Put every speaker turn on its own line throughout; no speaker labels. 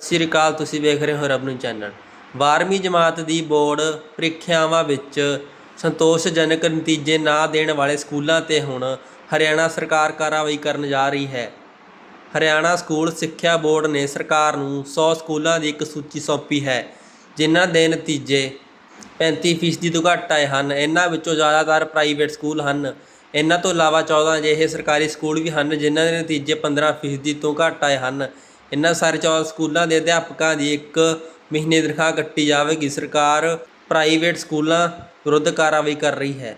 ਸਤਿ ਸ਼੍ਰੀ ਅਕਾਲ, ਤੁਸੀਂ ਵੇਖ ਰਹੇ ਹੋ ਰਬਨੂ ਚੈਨਲ 12ਵੀਂ ਜਮਾਤ ਦੀ ਬੋਰਡ ਪ੍ਰੀਖਿਆਵਾਂ ਵਿੱਚ ਸੰਤੋਸ਼ਜਨਕ ਨਤੀਜੇ ਨਾ ਦੇਣ ਵਾਲੇ ਸਕੂਲਾਂ ਤੇ ਹੁਣ ਹਰਿਆਣਾ ਸਰਕਾਰ ਕਾਰਵਾਈ ਕਰਨ ਜਾ ਰਹੀ ਹੈ। ਹਰਿਆਣਾ ਸਕੂਲ ਸਿੱਖਿਆ ਬੋਰਡ ਨੇ ਸਰਕਾਰ ਨੂੰ 100 ਸਕੂਲਾਂ ਦੀ ਇੱਕ ਸੂਚੀ ਸੌਂਪੀ ਹੈ, ਜਿਨ੍ਹਾਂ ਦੇ ਨਤੀਜੇ 35% ਤੋਂ ਘੱਟ ਆਏ ਹਨ। ਇਹਨਾਂ ਵਿੱਚੋਂ ਜ਼ਿਆਦਾਤਰ ਪ੍ਰਾਈਵੇਟ ਸਕੂਲ ਹਨ। ਇਹਨਾਂ ਤੋਂ ਇਲਾਵਾ 14 ਅਜਿਹੇ ਸਰਕਾਰੀ ਸਕੂਲ ਵੀ ਹਨ, ਜਿਨ੍ਹਾਂ ਦੇ ਨਤੀਜੇ 15% ਤੋਂ ਘੱਟ ਆਏ ਹਨ। ਇਹਨਾਂ ਸਾਰੇ 14 ਸਕੂਲਾਂ ਦੇ ਅਧਿਆਪਕਾਂ ਦੀ ਇੱਕ ਮਹੀਨੇ ਤਨਖਾਹ ਕੱਟੀ ਜਾਵੇਗੀ। ਸਰਕਾਰ ਪ੍ਰਾਈਵੇਟ ਸਕੂਲਾਂ ਵਿਰੁੱਧ ਕਾਰਵਾਈ ਕਰ ਰਹੀ ਹੈ।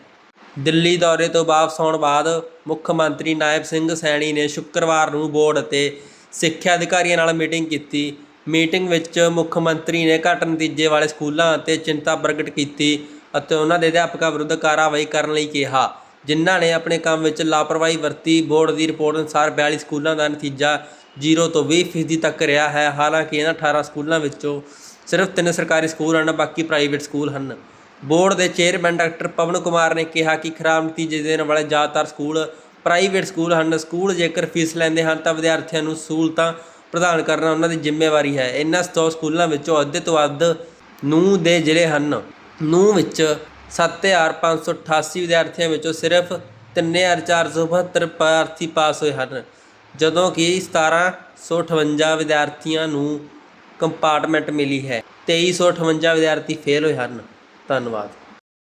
ਦਿੱਲੀ ਦੌਰੇ ਤੋਂ ਵਾਪਸ ਆਉਣ ਬਾਅਦ ਮੁੱਖ ਮੰਤਰੀ ਨਾਇਬ ਸਿੰਘ ਸੈਣੀ ਨੇ ਸ਼ੁੱਕਰਵਾਰ ਨੂੰ ਬੋਰਡ ਅਤੇ ਸਿੱਖਿਆ ਅਧਿਕਾਰੀਆਂ ਨਾਲ ਮੀਟਿੰਗ ਕੀਤੀ। ਮੀਟਿੰਗ ਵਿੱਚ ਮੁੱਖ ਮੰਤਰੀ ਨੇ ਘੱਟ ਨਤੀਜੇ ਵਾਲੇ ਸਕੂਲਾਂ ਅਤੇ ਚਿੰਤਾ ਪ੍ਰਗਟ ਕੀਤੀ ਅਤੇ ਉਹਨਾਂ ਦੇ ਅਧਿਆਪਕਾਂ ਵਿਰੁੱਧ ਕਾਰਵਾਈ ਕਰਨ ਲਈ ਕਿਹਾ। ਜਿਨ੍ਹਾਂ ਨੇ ਆਪਣੇ ਕੰਮ ਵਿੱਚ ਲਾਪਰਵਾਹੀ ਵਰਤੀ, ਬੋਰਡ ਦੀ ਰਿਪੋਰਟ ਅਨੁਸਾਰ 42 ਸਕੂਲਾਂ ਦਾ ਨਤੀਜਾ 0 ਤੋਂ 20 ਫੀਸਦੀ ਤੱਕ ਰਿਹਾ ਹੈ। ਹਾਲਾਂਕਿ ਇਹਨਾਂ 18 ਸਕੂਲਾਂ ਵਿੱਚੋਂ ਸਿਰਫ ਤਿੰਨ ਸਰਕਾਰੀ ਸਕੂਲ ਹਨ, ਬਾਕੀ ਪ੍ਰਾਈਵੇਟ ਸਕੂਲ ਹਨ। ਬੋਰਡ ਦੇ ਚੇਅਰਮੈਨ ਡਾਕਟਰ ਪਵਨ ਕੁਮਾਰ ਨੇ ਕਿਹਾ ਕਿ ਖਰਾਬ ਨਤੀਜੇ ਦੇਣ ਵਾਲੇ ਜ਼ਿਆਦਾਤਰ ਸਕੂਲ ਪ੍ਰਾਈਵੇਟ ਸਕੂਲ ਹਨ। ਸਕੂਲ ਜੇਕਰ ਫੀਸ ਲੈਂਦੇ ਹਨ ਤਾਂ ਵਿਦਿਆਰਥੀਆਂ ਨੂੰ ਸਹੂਲਤਾਂ ਪ੍ਰਦਾਨ ਕਰਨਾ ਉਹਨਾਂ ਦੀ ਜ਼ਿੰਮੇਵਾਰੀ ਹੈ। ਇਹਨਾਂ 100 ਸਕੂਲਾਂ ਵਿੱਚੋਂ ਅੱਧੇ ਤੋਂ ਵੱਧ ਨੂੰ ਦੇ ਜ਼ਿਲ੍ਹੇ ਹਨ, ਨੂੰ ਵਿੱਚ 7588 ਵਿਦਿਆਰਥੀਆਂ ਵਿੱਚੋਂ ਸਿਰਫ 3472 ਪ੍ਰਾਰਥੀ ਪਾਸ ਹੋਏ ਹਨ, ਜਦੋਂ ਕਿ 1758 ਵਿਦਿਆਰਥੀਆਂ ਨੂੰ ਕੰਪਾਰਟਮੈਂਟ ਮਿਲੀ ਹੈ। 2358 ਵਿਦਿਆਰਥੀ ਫੇਲ ਹੋਏ ਹਨ। ਧੰਨਵਾਦ।